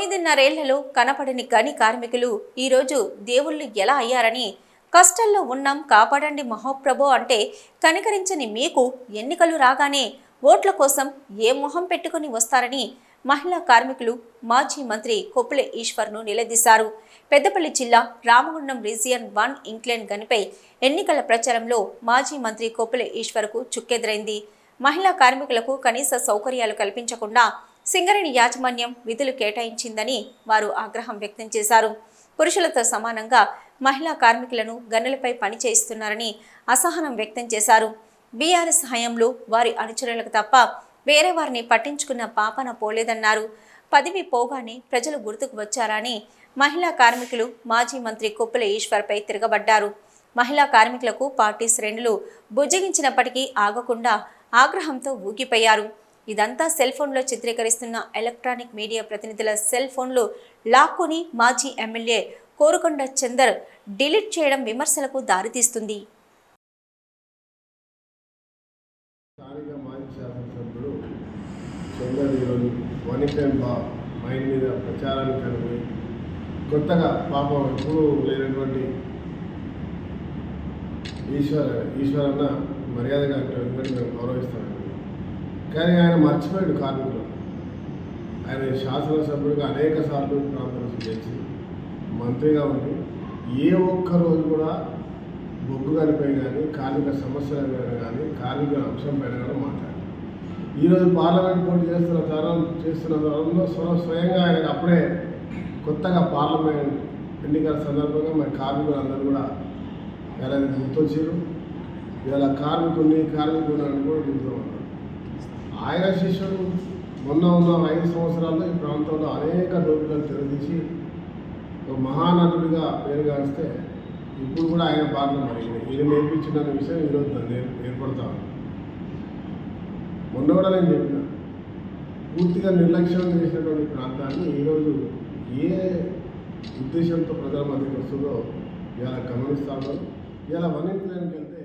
తొమ్మిదిన్నరేళ్ళలో కనపడని గని కార్మికులు ఈరోజు దేవుళ్ళు ఎలా అయ్యారని కష్టంలో ఉన్నాం కాపాడండి మహాప్రభు అంటే కనికరించని మీకు ఎన్నికలు రాగానే ఓట్ల కోసం ఏ మొహం పెట్టుకుని వస్తారని మహిళా కార్మికులు మాజీ మంత్రి కొప్పుల ఈశ్వర్ను నిలదీశారు. పెద్దపల్లి జిల్లా రామగుండం రీజియన్ వన్ ఇంక్లైన్ గనిపై ఎన్నికల ప్రచారంలో మాజీ మంత్రి కొప్పుల ఈశ్వర్కు చుక్కెదురైంది. మహిళా కార్మికులకు కనీస సౌకర్యాలు కల్పించకుండా సింగరేణి యాజమాన్యం విధులు కేటాయించిందని వారు ఆగ్రహం వ్యక్తం చేశారు. పురుషులతో సమానంగా మహిళా కార్మికులను గనులపై పనిచేయిస్తున్నారని అసహనం వ్యక్తం చేశారు. బీఆర్ఎస్ హయాంలో వారి అనుచరులకు తప్ప వేరే వారిని పట్టించుకున్న పాపన పోలేదన్నారు. పదవి పోగానే ప్రజలు గుర్తుకు వచ్చారని మహిళా కార్మికులు మాజీ మంత్రి కొప్పుల ఈశ్వర్పై తిరగబడ్డారు. మహిళా కార్మికులకు పార్టీ శ్రేణులు బుజ్జగించినప్పటికీ ఆగకుండా ఆగ్రహంతో ఊగిపోయారు. ఇదంతా సెల్ ఫోన్లో చిత్రీకరిస్తున్న ఎలక్ట్రానిక్ మీడియా ప్రతినిధుల సెల్ ఫోన్లు లాక్కుని మాజీ ఎమ్మెల్యే కోరుకొండ చందర్ డిలీట్ చేయడం విమర్శలకు దారితీస్తుంది. మైండ్ మీద ప్రచారానికి కలిగి కొత్తగా పాపం ఎప్పుడూ లేనటువంటి ఈశ్వర ఈశ్వరన్న మర్యాదగా ఎందుకంటే మేము గౌరవిస్తామండి కానీ ఆయన మర్చిపోయాడు కార్మికులు ఆయన శాసనసభ్యుడిగా అనేక సార్లు ప్రాంతం చేసి మంత్రిగా ఉండి ఏ ఒక్క రోజు కూడా బొగ్గు కలిపై కానీ కార్మిక సమస్యల మీద కానీ కార్మికుల అంశం పైన కానీ మాట్లాడారు ఈరోజు పార్లమెంట్ పోటీ చేస్తున్న తరం చేస్తున్న తరంలో స్వ స్వయంగా ఆయనకు అప్పుడే కొత్తగా పార్లమెంట్ ఎన్నికల సందర్భంగా మరి కార్మికులందరూ కూడా ఎలా గుర్తొచ్చారు ఇవాళ కార్మికుడిని కార్మికులు అని కూడా గుర్తున్నారు ఆయన శిష్యుడు మొన్న ఉన్న ఐదు సంవత్సరాల్లో ఈ ప్రాంతంలో అనేక దోపిడీలను తెరదీసి ఒక మహానటుడిగా పేరుగాస్తే ఇప్పుడు కూడా ఆయన బాధలు మరి ఈయన నేర్పించిన విషయం ఈరోజు ఏర్పడతా మొన్న కూడా నేను చెప్పిన పూర్తిగా నిర్లక్ష్యం చేసినటువంటి ప్రాంతాన్ని ఈరోజు ఏ ఉద్దేశంతో ప్రజల మధ్యకి వస్తుందో ఇలా గమనిస్తాము ఇలా వన్ వెళ్తే